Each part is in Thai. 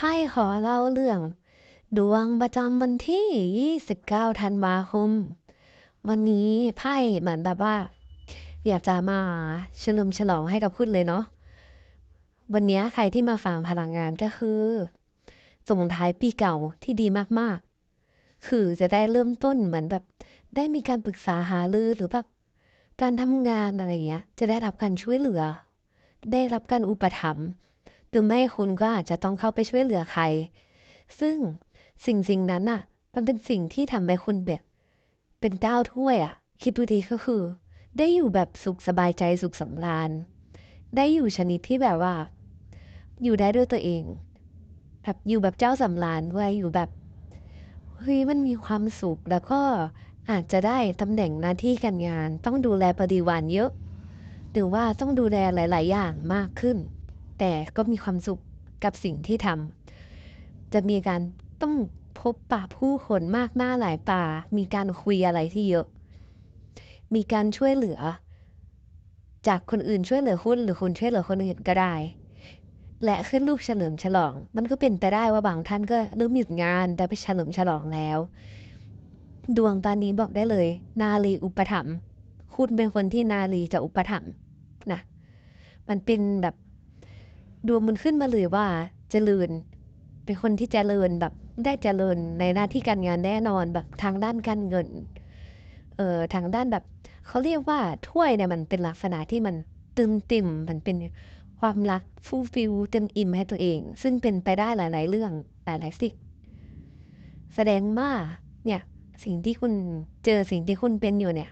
ไพ่ขอเล่าเรื่อง ดวงประจำวันที่ 29 ธันวาคม วันนี้ไพ่เหมือนแบบว่า อยากจะมาเฉลิมฉลองให้กับคุณเลยเนาะวันนี้ใครที่มาฟังพลังงานก็คือ ส่งท้ายปีเก่าที่ดีมากๆ คือจะได้เริ่มต้นเหมือนแบบ ได้มีการปรึกษาหารือหรือแบบการทำงานอะไรเงี้ย จะได้รับการช่วยเหลือ ได้รับการอุปถัมภ์ หรือไม่คุณก็อาจจะต้องเข้าไปช่วยเหลือใคร ซึ่งสิ่งสิ่งนั้นน่ะ มันเป็นสิ่งที่ทำให้คุณแบบ เป็นเจ้าถ้วยอะ คิดดูดีก็คือ ได้อยู่แบบสุขสบายใจสุขสำราญ ได้อยู่ชนิดที่แบบว่า อยู่ได้ด้วยตัวเอง แบบอยู่แบบเจ้าสำราญด้วยอยู่แบบเฮ้ยมันมีความสุขแล้วก็อาจจะได้ตำแหน่งหน้าที่การงาน ต้องดูแลปฏิวานเยอะ หรือว่าต้องดูแลหลาย ๆ อย่างมากขึ้น แต่ก็มีความสุขกับสิ่งที่ทำจะมีการต้องพบปะผู้คนมากหน้าหลายตามีการคุยอะไรที่เยอะ มีการช่วยเหลือ จากคนอื่นช่วยเหลือคุณหรือคุณช่วยเหลือคนอื่นก็ได้ และขึ้นรูปเฉลิมฉลอง มันก็เป็นไปได้ว่าบางท่านก็เริ่มหยุดงานแต่ไปเฉลิมฉลองแล้ว ดวงตอนนี้บอกได้เลย นาลีอุปถัมภ์คุณเป็นคนที่นาลีจะอุปถัมภ์นะ มันเป็นแบบ ดวงมันขึ้นมาเลยว่าเจริญ เป็นคนที่เจริญแบบได้เจริญในหน้าที่การงานแน่นอนแบบทางด้านการเงิน เอ่อทางด้านแบบเขาเรียกว่าถ้วยเนี่ยมันเป็นลักษณะที่มันตึมติ่มมันเป็นความรักฟูลฟิลเต็มอิ่มให้ตัวเอง ซึ่งเป็นไปได้หลาย ๆ เรื่องหลายๆสิ่งแสดงว่าเนี่ยสิ่งที่คุณเจอสิ่งที่คุณเป็นอยู่เนี่ย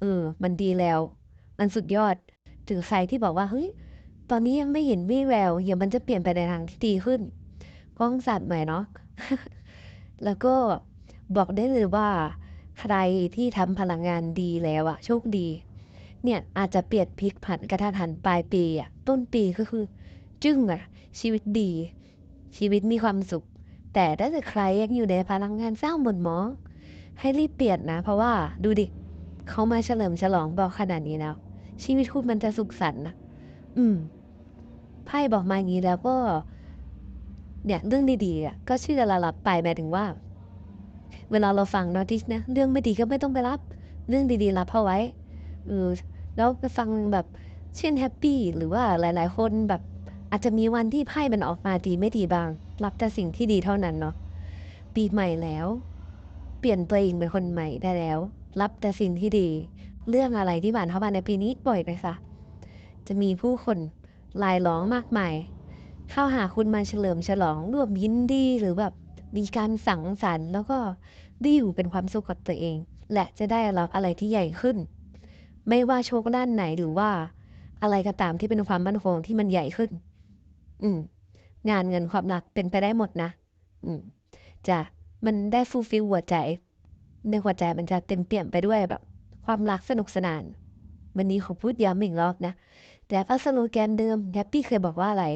เออมันดีแล้ว มันสุดยอดถึงใครที่บอกว่าเฮ้ย ตอนนี้ยังไม่เห็นวี่แววเดี๋ยวมันจะเปลี่ยนไปในทางที่ดีขึ้นกล้องสัตว์ใหม่เนาะแล้วก็บอกได้เลยว่า ใครที่ทำพลังงานดีแล้วอะโชคดี เนี่ยอาจจะเปลี่ยนพลิกผันกระทันหันปลายปีอะต้นปีก็คือ จึ้งอะชีวิตดี ชีวิตมีความสุข แต่ถ้าเกิดใครยังอยู่ในพลังงานเศร้าหม่นหมองให้รีบเปลี่ยนนะ เพราะว่าดูดิเขามาเฉลิมฉลองบอกขนาดนี้แล้วชีวิตคุณมันจะสุขสันต์นะอืม พ่บอกมาอย่างนี้แล้วก็เนี่ยเรื่องดีๆก็เชื่อละรับไปหมายถึงว่า เวลาเราฟังนอติสนะเรื่องไม่ดีก็ไม่ต้องไปรับ เรื่องดีๆรับเอาไว้เออแล้วไปฟังแบบเช่นแฮปปี้หรือว่าหลาย ๆ คนแบบอาจจะมีวันที่ไพ่มันออกมาดีไม่ดีบาง รับแต่สิ่งที่ดีเท่านั้นเนาะปีใหม่แล้ว เปลี่ยนตัวเองเป็นคนใหม่ได้แล้ว รับแต่สิ่งที่ดี เรื่องอะไรที่ผ่านเข้ามาในปีนี้ปล่อยไปซะจะมีผู้คน ลายล้องมากมาย เข้าหาคุณมาเฉลิมฉลองร่วมยินดีหรือแบบมีการสังสรรค์ แล้วก็ได้อยู่เป็นความสุขกับตัวเอง และจะได้รับอะไรที่ใหญ่ขึ้น ไม่ว่าโชคด้านไหนหรือว่า อะไรก็ตามที่เป็นความมั่นคงที่มันใหญ่ขึ้น อืม งานเงินความรักเป็นไปได้หมดนะ อืมจะมันได้ฟูลฟิลหัวใจ ในหัวใจมันจะเต็มเปี่ยมไปด้วยแบบ ความรักสนุกสนาน วันนี้ขอพูดย้ำอีกรอบนะ แต่พระสโลแกนเดิมแฮปปี้เคยบอกว่าอะไร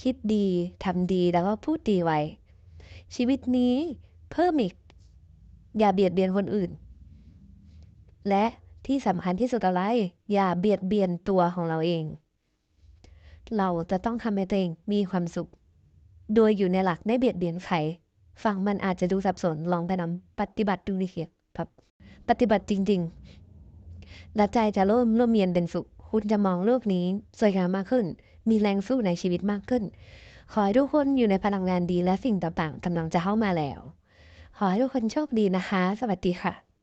คิดดีทำดีแล้วก็พูดดีไว้ ชีวิตนี้เพิ่มอีก อย่าเบียดเบียนคนอื่น และที่สำคัญที่สุดอะไร อย่าเบียดเบียนตัวของเราเอง เราจะต้องทำให้ตัวเองมีความสุข โดยอยู่ในหลักไม่เบียดเบียนใครฟังมันอาจจะดูสับสนลองไปนำปฏิบัติดูดิเคียครับ ปฏิบัติจริงๆและใจจะร่มร่มเย็นเป็นสุข คุณจะมองโลกนี้สวยงามมากขึ้น มีแรงสู้ในชีวิตมากขึ้น ขอให้ทุกคนอยู่ในพลังงานดีและสิ่งต่างๆกำลังจะเข้ามาแล้ว ขอให้ทุกคนโชคดีนะคะ สวัสดีค่ะ